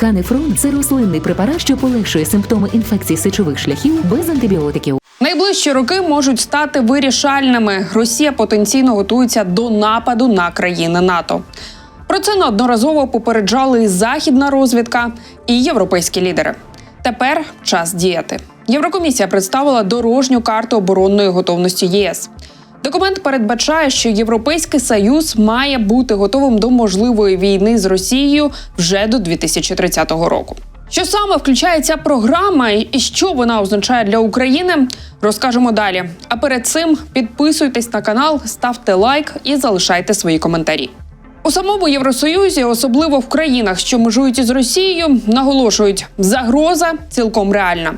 Канефрон це рослинний препарат, що полегшує симптоми інфекцій сечових шляхів без антибіотиків. Найближчі роки можуть стати вирішальними. Росія потенційно готується до нападу на країни НАТО. Про це неодноразово попереджали і західна розвідка і європейські лідери. Тепер час діяти. Єврокомісія представила дорожню карту оборонної готовності ЄС. Документ передбачає, що Європейський Союз має бути готовим до можливої війни з Росією вже до 2030 року. Що саме включає ця програма і що вона означає для України, розкажемо далі. А перед цим підписуйтесь на канал, ставте лайк і залишайте свої коментарі. У самому Євросоюзі, особливо в країнах, що межують із Росією, наголошують, загроза цілком реальна.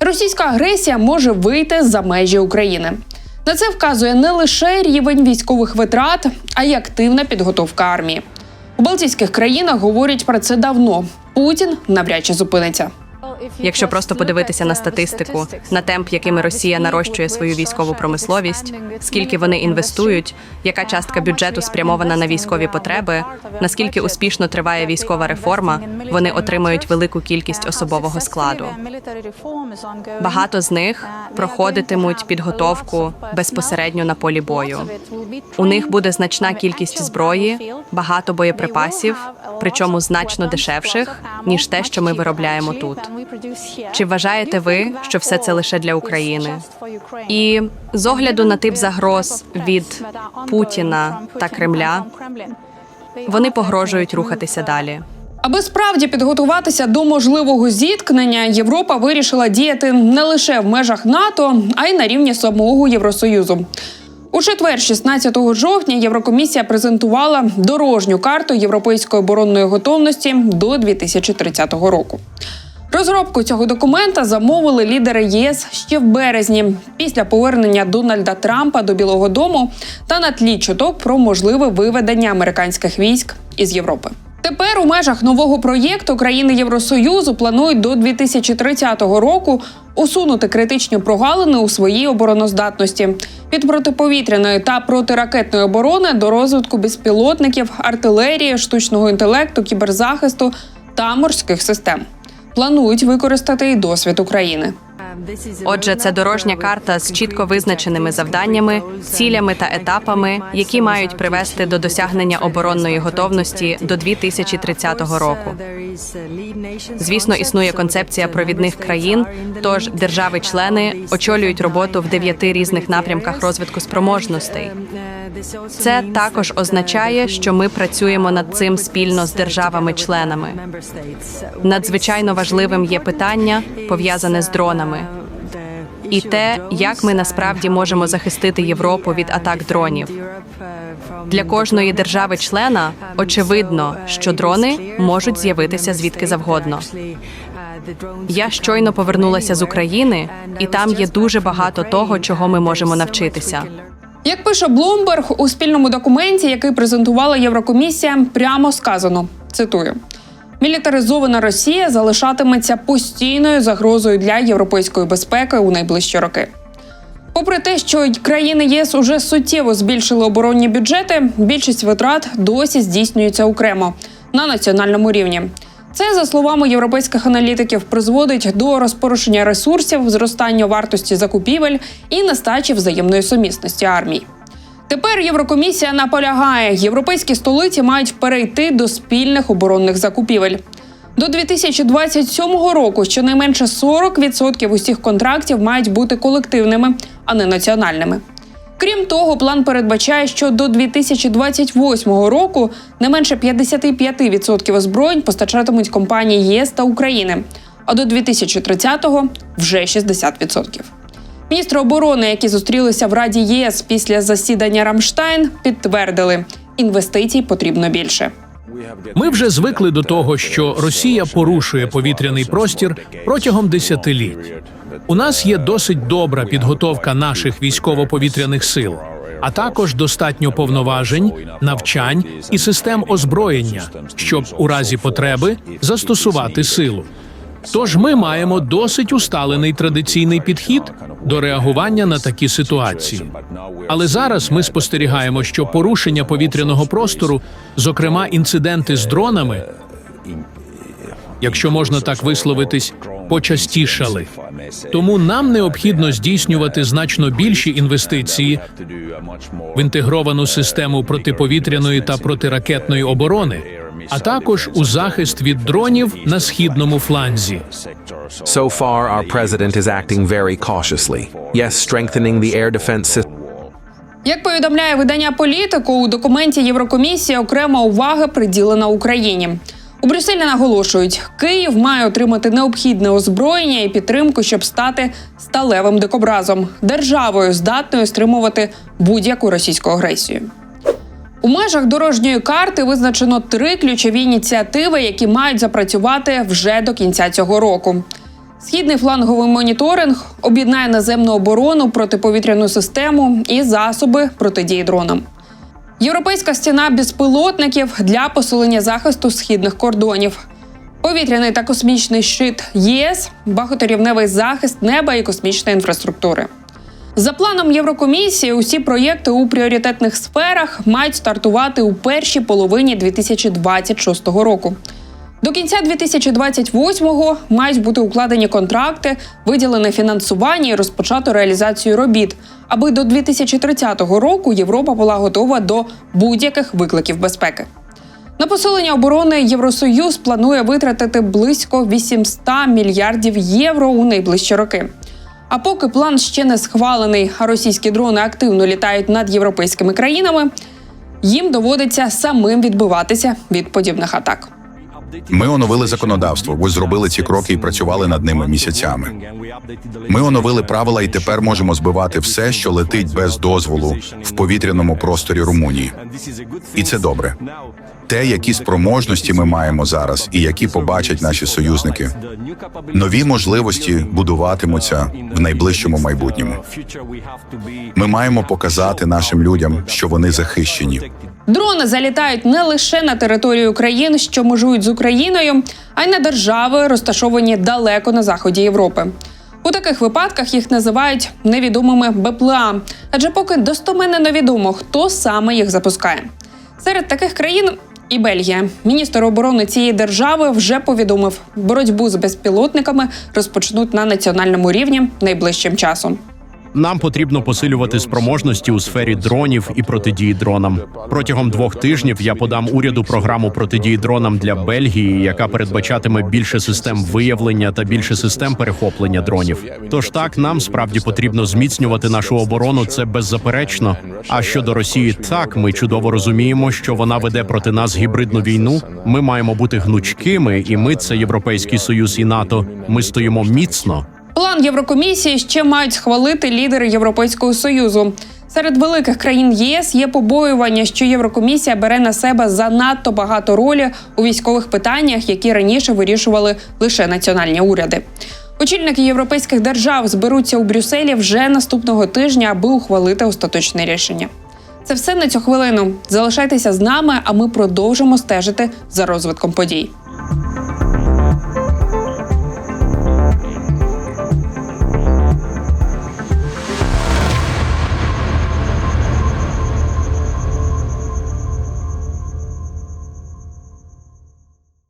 Російська агресія може вийти за межі України. На це вказує не лише рівень військових витрат, а й активна підготовка армії. У Балтійських країнах говорять про це давно. Путін навряд чи зупиниться. Якщо просто подивитися на статистику, на темп, якими Росія нарощує свою військову промисловість, скільки вони інвестують, яка частка бюджету спрямована на військові потреби, наскільки успішно триває військова реформа, вони отримують велику кількість особового складу. Багато з них проходитимуть підготовку безпосередньо на полі бою. У них буде значна кількість зброї, багато боєприпасів, причому значно дешевших ніж те, що ми виробляємо тут. Чи вважаєте ви, що все це лише для України? І з огляду на тип загроз від Путіна та Кремля, вони погрожують рухатися далі. Аби справді підготуватися до можливого зіткнення, Європа вирішила діяти не лише в межах НАТО, а й на рівні самого Євросоюзу. У четвер, 16 жовтня, Єврокомісія презентувала дорожню карту європейської оборонної готовності до 2030 року. Розробку цього документа замовили лідери ЄС ще в березні, після повернення Дональда Трампа до Білого Дому та на тлі чуток про можливе виведення американських військ із Європи. Тепер у межах нового проєкту країни Євросоюзу планують до 2030 року усунути критичні прогалини у своїй обороноздатності від протиповітряної та протиракетної оборони до розвитку безпілотників, артилерії, штучного інтелекту, кіберзахисту та морських систем. Планують використати і досвід України. Отже, це дорожня карта з чітко визначеними завданнями, цілями та етапами, які мають привести до досягнення оборонної готовності до 2030 року. Звісно, існує концепція провідних країн. Тож держави-члени очолюють роботу в дев'яти різних напрямках розвитку спроможностей. Це також означає, що ми працюємо над цим спільно з державами-членами. Надзвичайно важливим є питання, пов'язане з дронами, і те, як ми насправді можемо захистити Європу від атак дронів. Для кожної держави-члена очевидно, що дрони можуть з'явитися звідки завгодно. Я щойно повернулася з України, і там є дуже багато того, чого ми можемо навчитися. Як пише Bloomberg, у спільному документі, який презентувала Єврокомісія, прямо сказано: цитую. Мілітаризована Росія залишатиметься постійною загрозою для європейської безпеки у найближчі роки. Попри те, що країни ЄС уже суттєво збільшили оборонні бюджети, більшість витрат досі здійснюється окремо на національному рівні. Це, за словами європейських аналітиків, призводить до розпорушення ресурсів, зростання вартості закупівель і нестачі взаємної сумісності армій. Тепер Єврокомісія наполягає, європейські столиці мають перейти до спільних оборонних закупівель. До 2027 року щонайменше 40% усіх контрактів мають бути колективними, а не національними. Крім того, план передбачає, що до 2028 року не менше 55% озброєнь постачатимуть компанії ЄС та України, а до 2030-го – вже 60%. Міністри оборони, які зустрілися в Раді ЄС після засідання Рамштайн, підтвердили, інвестицій потрібно більше. Ми вже звикли до того, що Росія порушує повітряний простір протягом десятиліть. У нас є досить добра підготовка наших військово-повітряних сил, а також достатньо повноважень, навчань і систем озброєння, щоб у разі потреби застосувати силу. Тож ми маємо досить усталений традиційний підхід до реагування на такі ситуації. Але зараз ми спостерігаємо, що порушення повітряного простору, зокрема інциденти з дронами, якщо можна так висловитись, почастішали. Тому нам необхідно здійснювати значно більші інвестиції в інтегровану систему протиповітряної та протиракетної оборони, а також у захист від дронів на східному фланзі. So far, our president is acting very cautiously. Yes, strengthening the air defense system. Як повідомляє видання політику, у документі Єврокомісії окрема увага приділена Україні. У Брюсселі наголошують, Київ має отримати необхідне озброєння і підтримку, щоб стати сталевим дикобразом, державою, здатною стримувати будь-яку російську агресію. У межах дорожньої карти визначено три ключові ініціативи, які мають запрацювати вже до кінця цього року. Східний фланговий моніторинг об'єднає наземну оборону, протиповітряну систему і засоби протидії дронам. Європейська стіна безпілотників для посилення захисту східних кордонів. Повітряний та космічний щит ЄС, багаторівневий захист неба і космічної інфраструктури. За планом Єврокомісії, усі проєкти у пріоритетних сферах мають стартувати у першій половині 2026 року. До кінця 2028-го мають бути укладені контракти, виділене фінансування і розпочато реалізацію робіт, аби до 2030 року Європа була готова до будь-яких викликів безпеки. На посилення оборони Євросоюз планує витратити близько 800 мільярдів євро у найближчі роки. А поки план ще не схвалений, а російські дрони активно літають над європейськими країнами, їм доводиться самим відбиватися від подібних атак. Ми оновили законодавство, ви зробили ці кроки і працювали над ними місяцями. Ми оновили правила і тепер можемо збивати все, що летить без дозволу в повітряному просторі Румунії. І це добре. Те, які спроможності ми маємо зараз, і які побачать наші союзники. Нові можливості будуватимуться в найближчому майбутньому. Ми маємо показати нашим людям, що вони захищені. Дрони залітають не лише на територію країн, що межують з Україною, а й на держави, розташовані далеко на заході Європи. У таких випадках їх називають невідомими БПЛА, адже поки достоменно невідомо, хто саме їх запускає. Серед таких країн і Бельгія. Міністр оборони цієї держави вже повідомив, боротьбу з безпілотниками розпочнуть на національному рівні найближчим часом. Нам потрібно посилювати спроможності у сфері дронів і протидії дронам. Протягом двох тижнів я подам уряду програму протидії дронам для Бельгії, яка передбачатиме більше систем виявлення та більше систем перехоплення дронів. Тож так нам справді потрібно зміцнювати нашу оборону. Це беззаперечно. А щодо Росії, так ми чудово розуміємо, що вона веде проти нас гібридну війну. Ми маємо бути гнучкими, і ми це Європейський Союз і НАТО. Ми стоїмо міцно. План Єврокомісії ще мають схвалити лідери Європейського союзу. Серед великих країн єС є побоювання, що Єврокомісія бере на себе занадто багато ролі у військових питаннях, які раніше вирішували лише національні уряди. Очільники європейських держав зберуться у Брюсселі вже наступного тижня, аби ухвалити остаточне рішення. Це все на цю хвилину. Залишайтеся з нами, а ми продовжимо стежити за розвитком подій.